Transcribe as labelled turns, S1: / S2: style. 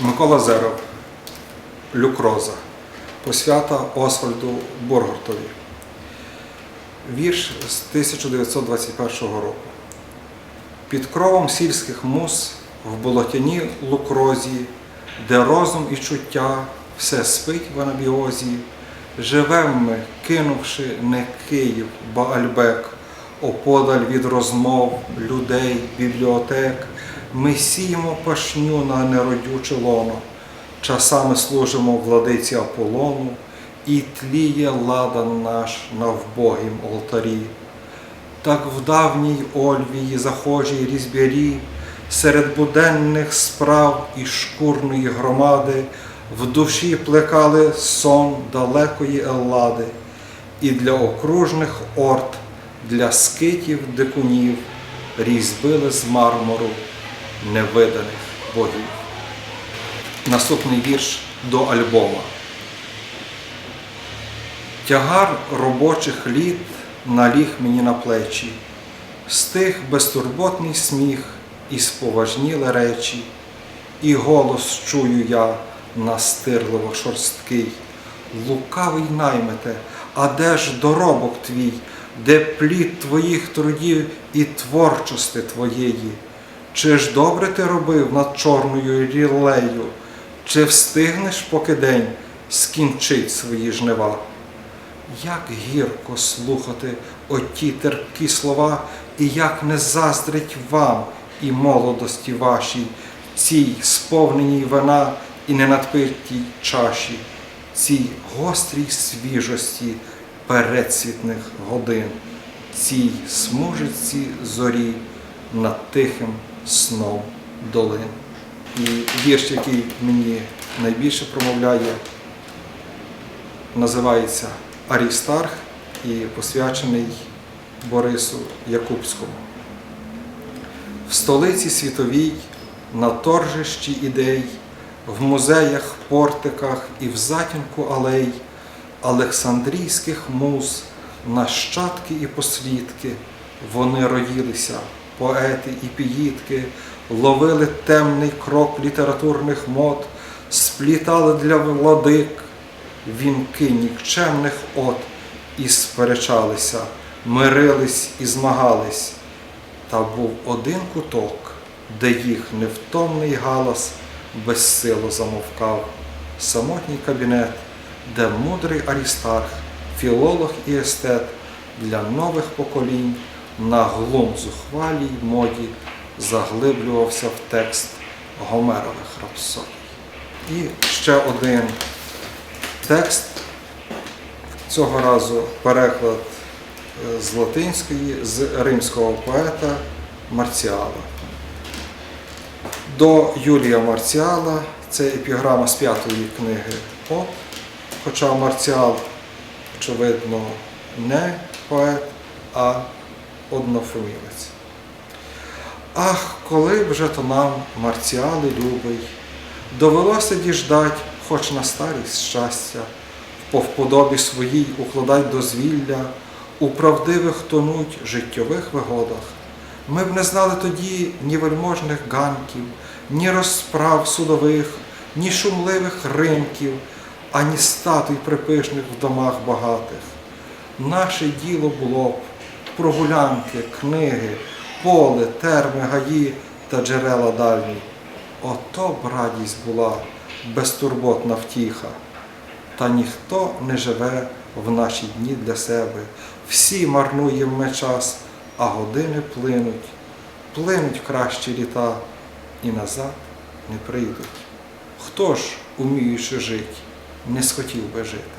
S1: Микола Зеров, Люкроза, посвята Освальду Боргартові. Вірш з 1921 року. Під кровом сільських мус в болотяній лукрозі, де розум і чуття все спить в анабіозі, живем ми, кинувши не Київ, ба Альбек, оподаль від розмов, людей, бібліотек, ми сіємо пашню на неродюче лоно, часами служимо владиці Аполлону, і тліє ладан наш на вбогім алтарі. Так в давній Ольвії захожій різьбярі, серед буденних справ і шкурної громади в душі плекали сон далекої Еллади, і для окружних орд, для скитів дикунів різьбили з мармуру невиданих богів. Наступний вірш до альбома. Тягар робочих літ наліг мені на плечі, стих безтурботний сміх і споважніли речі, і голос чую я настирливо шорсткий. Лукавий наймете, а де ж доробок твій, де плід твоїх трудів і творчости твоєї? Чи ж добре ти робив над чорною рілею, чи встигнеш поки день скінчить свої жнива? Як гірко слухати оті терпкі слова, і як не заздрить вам і молодості вашій, цій сповненій вина і ненадпитій чаші, цій гострій свіжості передсвітних годин, цій смужиці зорі над тихим сном долин. І вірш, який мені найбільше промовляє, називається Арістарх і посвячений Борису Якубському. В столиці світовій, на торжищі ідей, в музеях, портиках і в затінку алей, Олександрійських муз, нащадки і послідки, вони роїлися, поети і піїдки, ловили темний крок літературних мод, сплітали для владик вінки нікчемних от і сперечалися, мирились і змагались. Та був один куток, де їх невтомний галас безсило замовкав, самотній кабінет, де мудрий Арістарх, філолог і естет для нових поколінь на глум зухвалій моді заглиблювався в текст Гомерових рапсодій. І ще один текст, цього разу переклад е, з латинської, з римського поета Марціала. До Юлія Марціала це епіграма з п'ятої книги От, хоча Марціал, очевидно, не поет, а однофамілець. Ах, коли б же то нам, Марціали любий, довелося діждать, хоч на старість щастя, по вподобі своїй укладай дозвілля, у правдивих тонуть життєвих вигодах. Ми б не знали тоді ні вельможних ганків, ні розправ судових, ні шумливих ринків, ані статуй припишних в домах багатих. Наше діло було б прогулянки, книги, поле, терми, гаї та джерела дальні. Ото б радість була, безтурботна втіха. Та ніхто не живе в наші дні для себе. Всі марнуємо ми час, а години плинуть, плинуть кращі літа і назад не прийдуть. Хто ж, уміючи жити, не схотів би жити?